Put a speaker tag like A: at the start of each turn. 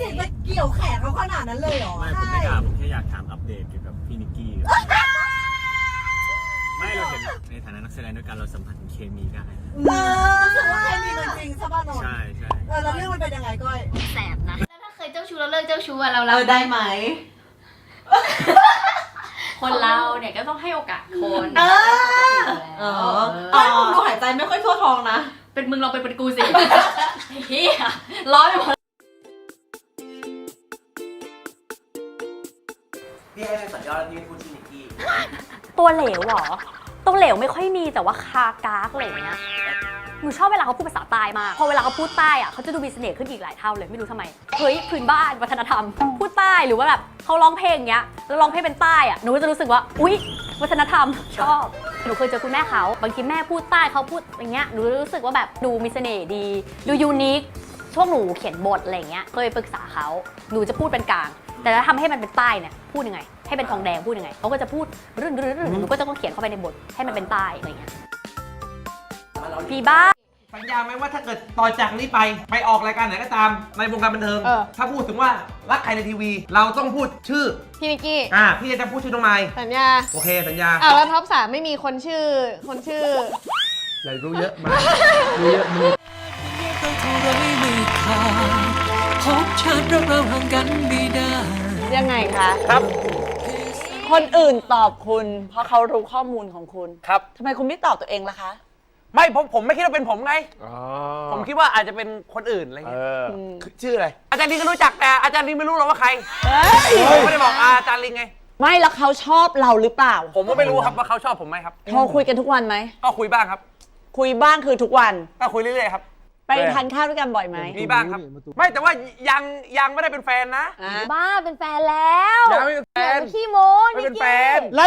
A: สิทธิ์ไปเกี่ยวแขนเขาขนาดนั้นเลยเหรอ
B: ไม่ผมไม่ถามผมแค่อยากถามอัปเดตเกี่ยวกับพี่นิกกี้ไม่เราเห็นในฐานะนักแสดงด้วยกันเราสัมผัสถึงเคมีได้
A: เออรู้สึกว่าเคมีมันจริงใช่ป่ะนนท์
B: ใช่ใช่
A: เออแล้วเรื่องมันเป็นยังไงก้อย
C: แสบนะ แล้วถ้าเคยเจ้าชู้แล้วเลิกเจ้าชู้อะเรา
D: เอ
C: เรา
D: อได้ไหม
C: คนเราเนี่ยก็ต้องให้โอกาสคน
A: เออ
D: เออเอ้ยผมดูหายใจไม่ค่อยทั่วท้องนะ
C: เป็นมึงลองไปเป็นกูสิเฮียร้อนไปหมด
E: พี่ให้เป็นสัญญาณแล้วพี่ไม่พูดชื่อนิกกี้
F: ตัวเหลวเหรอ ตัวเหลวไม่ค่อยมีแต่ว่าคากากอะไรอย่างเงี้ยหนูชอบเวลาเขาพูดภาษาใต้มากพอเวลาเขาพูดใต้อะเขาจะดูมีเสน่ห์ขึ้นอีกหลายเท่าเลยไม่รู้ทำไม เฮ้ยพื้นบ้านวัฒนธรรม พูดใต้หรือว่าแบบเขาร้องเพลงเงี้ยแล้วร้องเพลงเป็นใต้อะหนูก็จะรู้สึกว่าอุ๊ย วัฒนธรรมชอบ หนูเคยเจอคุณแม่เขาบางทีแม่พูดใต้เขาพูดอย่างเงี้ยหนูรู้สึกว่าแบบดูมีเสน่ห์ดี ดูยูนิคช่วงหนูเขียนบทอะไรเงี้ยเคยปรึกษาเขาหนูจะพูดเป็นกลาง แต่ถ้าทำให้มันเป็นใต้เนี่ยพูดยังไง ให้เป็นทองแดงพูดยังไงเขาก็จะพูดรื่นรื่นรื่นหนูก็จะต้องเขียนเข้าไปในบทให้มันเป็นใต้อะไรอย่างเงี้ยพี่บ้า
G: สัญญาไหมว่าถ้าเกิดต่อจากนี้ไปไปออกรายการไหนก็ตามในวงการบันเทิง
D: เออ
G: ถ้าพูดถึงว่ารักใครในทีวี เราต้องพูดชื่อ
D: พี่นิกกี้
G: อ่าพี่จะพูดชื่อน้องไม้
D: สัญญา
G: โอเคสัญญา
D: อ่าแล้วท็อปสามไม่มีคนชื่อคนชื่อ
G: อย่ารู้เยอะมารู้เยอะมึง
H: ชาติเราเราห่างกันไม่ได้
I: ยังไงคะ
G: ครับ
I: คนอื่นตอบคุณ เพราะเขารู้ข้อมูลของคุณ
G: ครับ
I: ทำไมคุณไม่ตอบตัวเองล่ะคะ
G: ไม่ผมผมไม่คิดว่าเป็นผมไง ผมคิดว่าอาจจะเป็นคนอื่นอะไรเงี้ยชื่ออะไร อาจารย์ลิงก็รู้จักแต่อาจารย์ลิงไม่รู้หรอกว่าใครผมไม่ได้บอกอาจารย์ลิงไง
I: ไม่แล้วเขาชอบเราหรือเปล่า
G: ผมก็ไม่รู้ครับว่าเขาชอบผมไหมครับ
I: โทรคุยกันทุกวันไหม
G: ก็คุยบ้างครับ
I: คุยบ้างคือทุกวัน
G: ก็คุยเรื่อยๆครับ
I: ไปทานข้าวด้วยกันบ่อยไหม
G: มีบ้างครับ ไม่แต่ว่ายังยังไม่ได้เป็นแฟนนะ
I: อะ
F: บ้าเป็นแฟนแล้ว
G: ยังไม่เป็นแฟน
F: ขี้โม
G: ไม่เป็นแฟน
E: ไล่